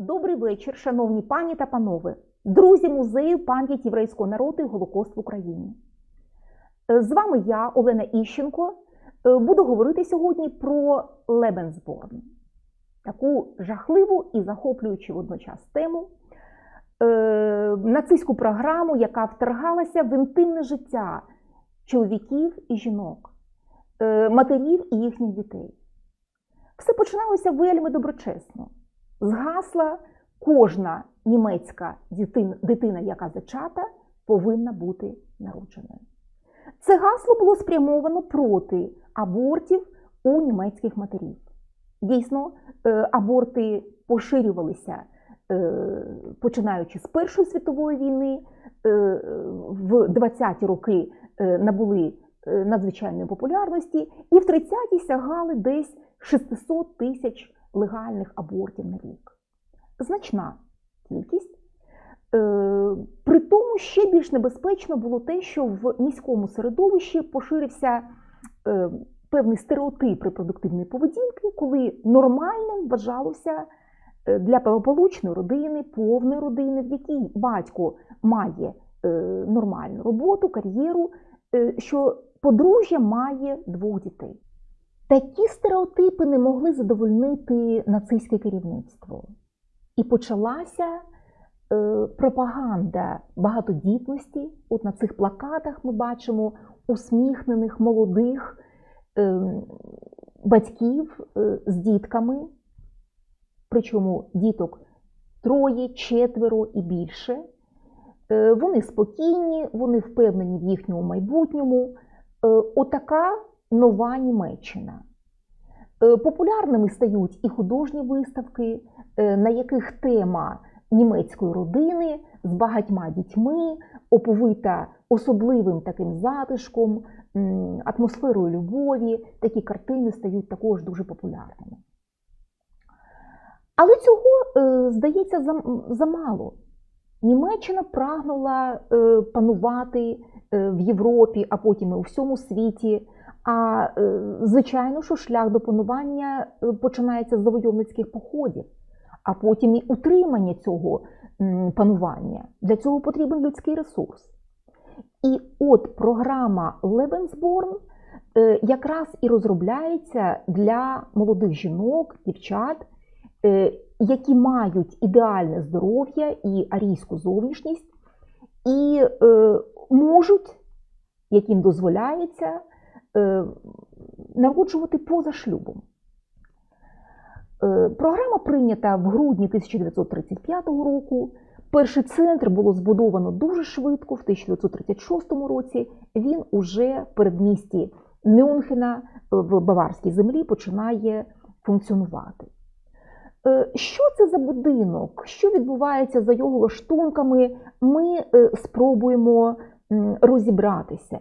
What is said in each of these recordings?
Добрий вечір, шановні пані та панове, друзі музею пам'яті єврейського народу і Голокост в Україні. Е, З вами я, Олена Іщенко, е, буду говорити сьогодні про Лебенсборн, таку жахливу і захоплюючу водночас тему, е, нацистську програму, яка вторгалася в інтимне життя чоловіків і жінок, матерів і їхніх дітей. Все починалося вельми доброчесно. Згасла кожна німецька дитина, дитина, яка зачата, повинна бути народженою. Це гасло було спрямовано проти абортів у німецьких матерів. Дійсно, е, аборти поширювалися е, починаючи з Першої світової війни, е, в 20-ті роки набули надзвичайної популярності, і в 30-ті сягали десь 600 тисяч легальних абортів на рік. Значна кількість. Е, При тому ще більш небезпечно було те, що в міському середовищі поширився е, певний стереотип репродуктивної поведінки, коли нормальним вважалося е, для благополучної родини, повної родини, в якій батько має нормальну роботу, кар'єру, що подружжя має двох дітей. Такі стереотипи не могли задовольнити нацистське керівництво. І почалася е, пропаганда багатодітності. От на цих плакатах ми бачимо усміхнених молодих е, батьків е, з дітками, причому діток троє, четверо і більше. Вони спокійні, вони впевнені в їхньому майбутньому. Отака нова Німеччина. Е, Популярними стають і художні виставки, е, на яких тема німецької родини з багатьма дітьми, оповита особливим таким затишком, атмосферою любові. Такі картини стають також дуже популярними. Але цього, е, здається, замало. Німеччина прагнула панувати в Європі, а потім і у всьому світі. А е, звичайно, що шлях до панування е, починається з завойовницьких походів, а потім і утримання цього панування. Для цього потрібен людський ресурс. І от програма Лебенсборн якраз і розробляється для молодих жінок, дівчат, е, які мають ідеальне здоров'я і арійську зовнішність, і можуть, яким дозволяється, народжувати поза шлюбом. Е, Програма прийнята в грудні 1935 року. Перший центр було збудовано дуже швидко, в 1936 році. Він уже в передмісті Мюнхена е, в Баварській землі починає функціонувати. Е, Що це за будинок? Що відбувається за його лаштунками? Ми е, спробуємо розібратися.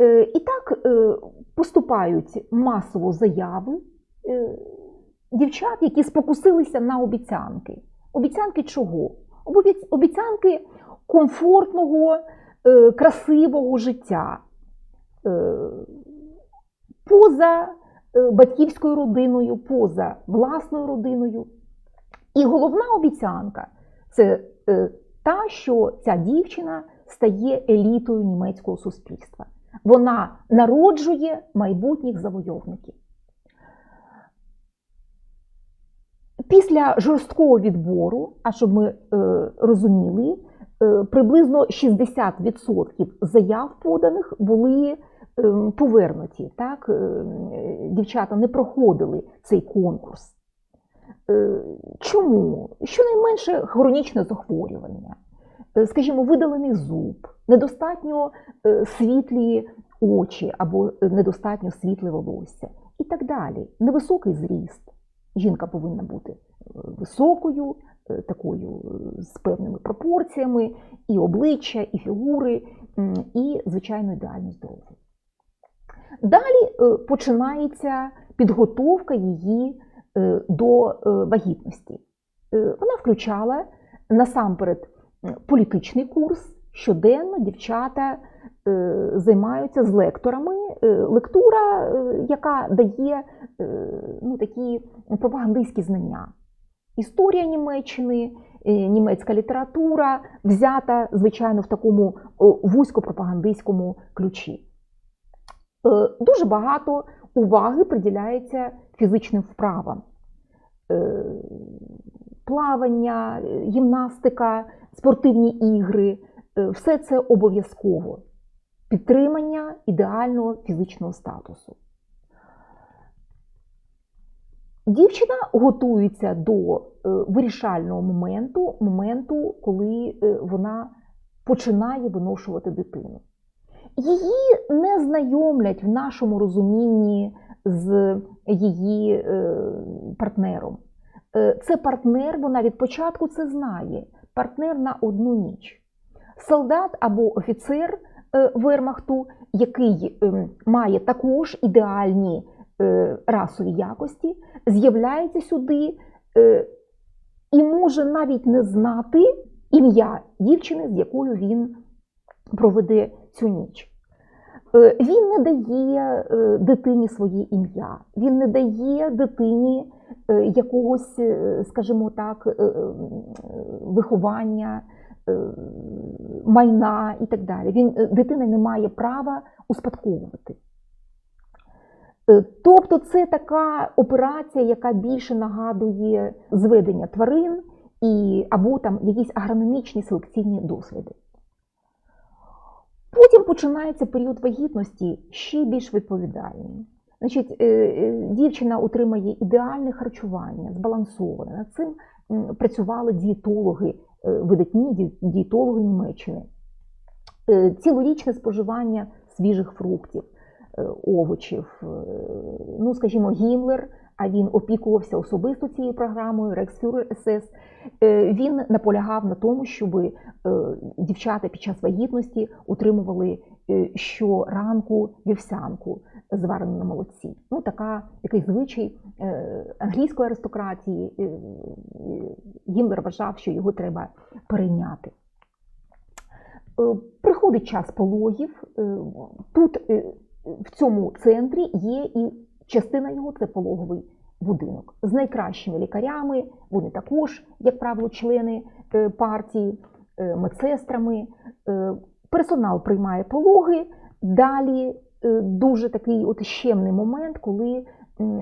Е, І так е, поступають масово заяви е, дівчат, які спокусилися на обіцянки. Обіцянки чого? Обіцянки комфортного, красивого життя поза батьківською родиною, поза власною родиною. І головна обіцянка це та, що ця дівчина стає елітою німецького суспільства. Вона народжує майбутніх завойовників. Після жорсткого відбору, а щоб ми е, розуміли, е, приблизно 60% заяв поданих були е, повернуті. Так? Е, Дівчата не проходили цей конкурс. Е, Чому? Щонайменше хронічне захворювання, скажімо, видалений зуб, недостатньо е, світлі очі або е, недостатньо світле волосся і так далі. Невисокий зріст. Жінка повинна бути е, високою, е, такою е, з певними пропорціями, і обличчя, і фігури, і, звичайно, ідеально здоров'я. Далі е, починається підготовка її е, до е, вагітності. Е, Вона включала насамперед політичний курс. Щоденно дівчата е, займаються з лекторами. Е, Лектура, е, яка дає е, ну, такі пропагандистські знання. історія Німеччини, е, німецька література, взята, звичайно, в такому вузькопропагандистському ключі. Е, Дуже багато уваги приділяється фізичним вправам. Е, Плавання, е, гімнастика, спортивні ігри е, все це обов'язково. Підтримання ідеального фізичного статусу. Дівчина готується до е, вирішального моменту, моменту, коли е, вона починає виношувати дитину. Її не знайомлять в нашому розумінні з її партнером. Це партнер, вона від початку це знає. Партнер на одну ніч. Солдат або офіцер е, Вермахту, який е, має також ідеальні е, расові якості, з'являється сюди е, і може навіть не знати ім'я дівчини, з якою він проведе цю ніч. Він не дає дитині своє ім'я, він не дає дитині якогось, е, скажімо так, е, е, виховання, е, майна і так далі. Він, е, дитина не має права успадковувати. Е, Тобто це така операція, яка більше нагадує зведення тварин і, або там якісь агрономічні селекційні досліди. Потім починається період вагітності ще більш відповідальний. Значить, е, е, дівчина отримає ідеальне харчування, збалансоване. Над цим працювали дієтологи, е, видатні дієтологи Німеччини. Цілорічне споживання свіжих фруктів, овочів. Ну, скажімо, Гімлер, а він опікувався особисто цією програмою, Рексфюрер СС. Він наполягав на тому, щоб дівчата під час вагітності отримували щоранку вівсянку, зварену на молоці. Ну, така, такий звичай е, англійської аристократії. Е, е, Гімлер вважав, що його треба перейняти. Е, Приходить час пологів. е, Тут е, в цьому центрі є і частина його це пологовий будинок з найкращими лікарями. Вони також, як правило, члени е, партії, е, медсестрами. Персонал приймає пологи. Далі е, дуже такий от щемний момент, коли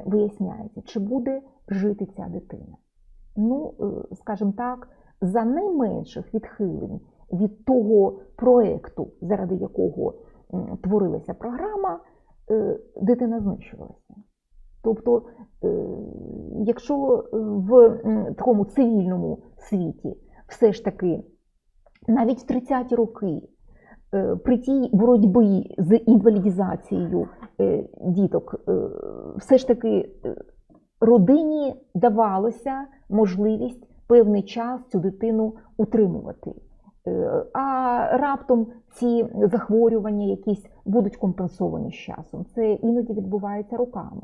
виясняється, чи буде жити ця дитина. Ну, е, скажімо так, за найменших відхилень від того проекту, заради якого творилася програма, е, дитина знищувалася. Тобто, якщо в такому цивільному світі все ж таки навіть в 30-ті роки при тій боротьбі з інвалідізацією е, діток, е, все ж таки е, родині давалося можливість певний час цю дитину утримувати. Е, А раптом ці захворювання якісь будуть компенсовані з часом. Це іноді відбувається роками.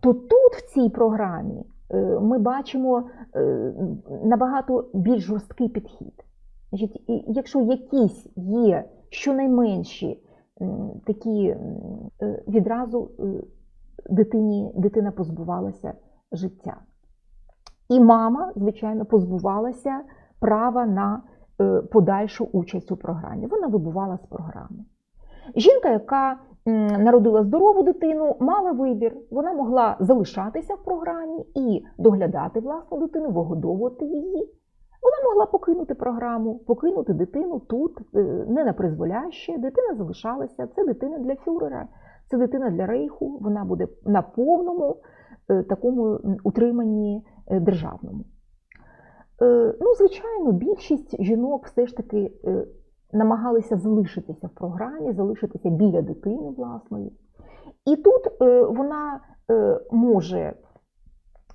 То тут, в цій програмі, е, ми бачимо е, набагато більш жорсткий підхід. Якщо якісь є щонайменші такі е, відразу е, дитині, дитина позбувалася життя. І мама, звичайно, позбувалася права на е, подальшу участь у програмі. Вона вибувала з програми. Жінка, яка народила здорову дитину, мала вибір. Вона могла залишатися в програмі і доглядати власну дитину, вигодовувати її. Вона могла покинути програму, покинути дитину тут, е, не на призволяще. Дитина залишалася. Це дитина для фюрера, це дитина для рейху. Вона буде на повному е, такому утриманні е, державному. Ну, звичайно, більшість жінок все ж таки намагалися залишитися в програмі, залишитися біля дитини власної. І тут вона може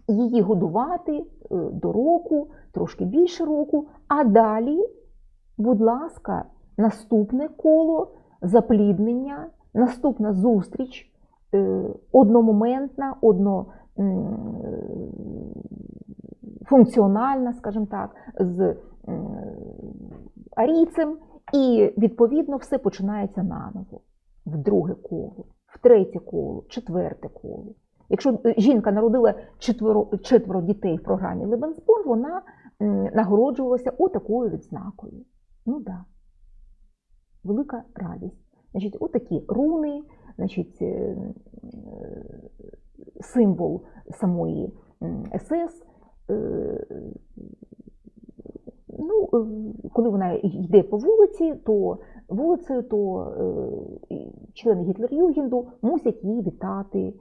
її годувати е, до року, трошки більше року, а далі, будь ласка, наступне коло запліднення, наступна зустріч е, одномоментна, одно, функціональна, скажімо так, з арійцем, і відповідно все починається наново. В друге коло, в третє коло, четверте коло. Якщо е, жінка народила четверо, четверо дітей в програмі Лебенспон, вона нагороджувалася отакою відзнакою. Ну. Да. Велика радість. Значить, отакі руни, значить, е, е, символ самої СС. Ну, коли вона йде по вулиці, то вулицею, то члени Гітлер-Югенду мусять її вітати,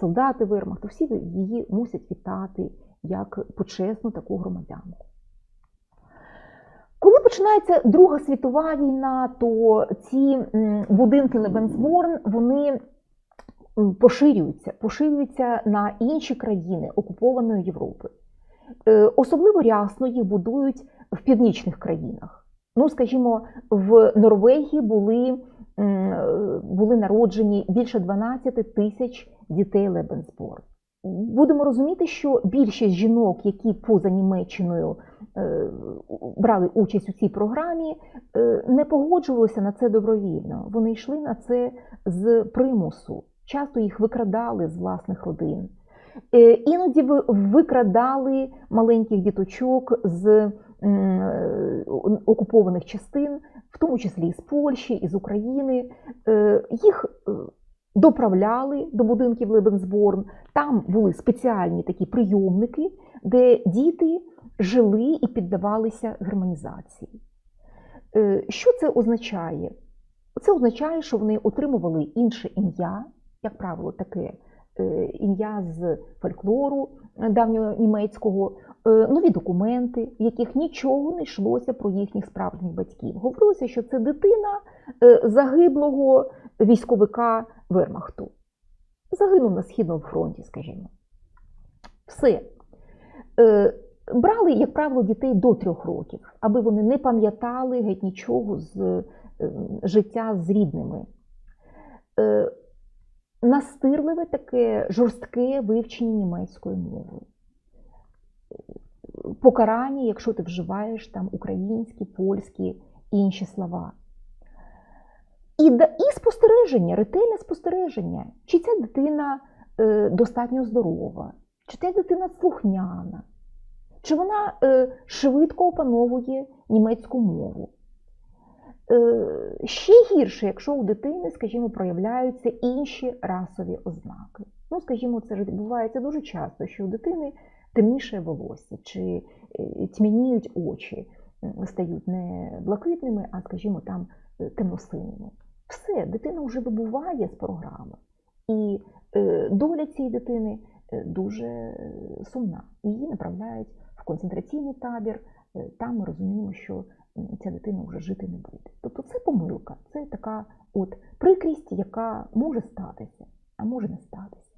солдати Вермахту, всі її мусять вітати як почесну таку громадянку. Коли починається Друга світова війна, то ці будинки Лебенсборн, вони поширюються, поширюються на інші країни окупованої Європи. Е, Особливо рясно їх будують в північних країнах. Ну, скажімо, в Норвегії були, були народжені більше 12 тисяч дітей Лебенсборн. Будемо розуміти, що більшість жінок, які поза Німеччиною е, брали участь у цій програмі, е, не погоджувалися на це добровільно. Вони йшли на це з примусу. Часто їх викрадали з власних родин. Е, Іноді ви- викрадали маленьких діточок з е, окупованих частин, в тому числі з Польщі, із України. Е, Їх е, доправляли до будинків Лебенсборн. Там були спеціальні такі прийомники, де діти жили і піддавалися германізації. Е, Що це означає? Це означає, що вони отримували інше ім'я, як правило, таке ім'я з фольклору давнього німецького, нові документи, в яких нічого не йшлося про їхніх справжніх батьків. Говорилося, що це дитина е, загиблого військовика Вермахту. Загинув на Східному фронті, скажімо. Все. Е, Брали, як правило, дітей до трьох років, аби вони не пам'ятали геть нічого з е, життя з рідними. Е, Настирливе таке жорстке вивчення німецької мови. Покарання, якщо ти вживаєш там українські, польські інші слова. І, і спостереження, ретельне спостереження, чи ця дитина е, достатньо здорова, чи ця дитина слухняна, чи вона е, швидко опановує німецьку мову. Е, ще гірше, якщо у дитини, скажімо, проявляються інші расові ознаки. Ну, скажімо, це ж відбувається дуже часто, що у дитини темніше волосся, чи е, тьмяніють очі, стають не блакитними, а, скажімо, там е, темносиними. Все, дитина вже вибуває з програми. І е, доля цієї дитини е, дуже е, сумна. Її направляють в концентраційний табір. Е, Там ми розуміємо, що ця дитина вже жити не буде. Тобто це помилка, це така от прикрість, яка може статися, а може не статися.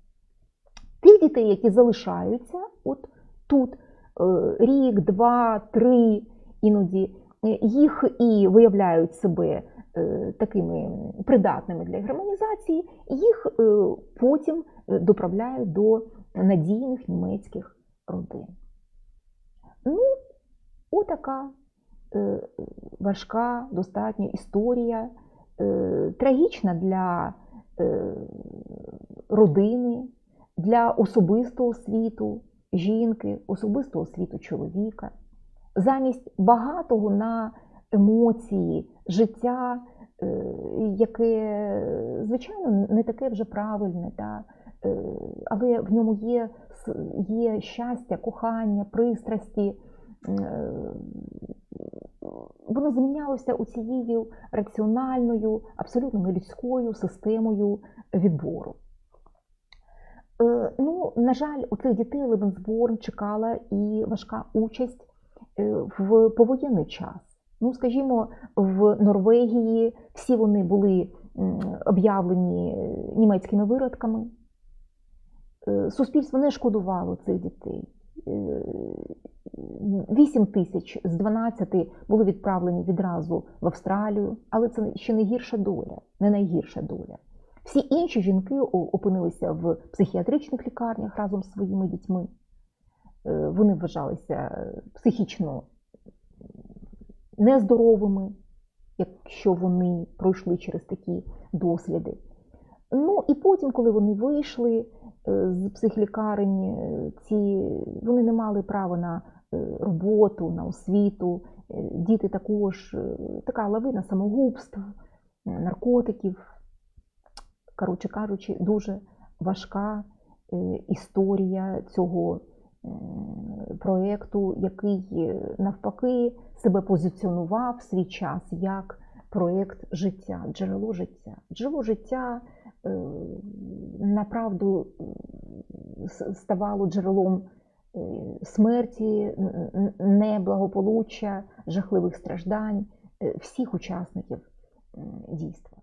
Тих дітей, які залишаються от тут е, рік, два, три, іноді їх і виявляють себе е, такими придатними для германізації, їх потім доправляють до надійних німецьких родин. Ну, отака важка достатньо історія, трагічна для родини, для особистого світу жінки, особистого світу чоловіка. Замість багатого на емоції, життя, е, яке, звичайно, не таке вже правильне, та, е, але в ньому є, є щастя, кохання, пристрасті. Е, Воно змінялося у цією раціональною, абсолютно нелюдською системою відбору. Е, Ну, на жаль, у цих дітей Лебенсборн чекала і важка участь е, в повоєнний час. Ну, скажімо, в Норвегії всі вони були об'явлені німецькими виродками. Е, Суспільство не шкодувало цих дітей. Е, 8 тисяч з 12 були відправлені відразу в Австралію, але це ще не гірша доля, не найгірша доля. Всі інші жінки опинилися в психіатричних лікарнях разом з своїми дітьми. Е, Вони вважалися е, психічно нездоровими, якщо вони пройшли через такі досліди. Ну і потім, коли вони вийшли е, з психлікарень, ці вони не мали права на роботу, на освіту. Діти також така лавина самогубств, наркотиків. Коротше кажучи, дуже важка е, історія цього проєкту, який е, навпаки себе позиціонував в свій час як проєкт життя, джерело життя. Джерело життя е, направду ставало джерелом е, смерті, неблагополуччя, жахливих страждань е, всіх учасників дійства.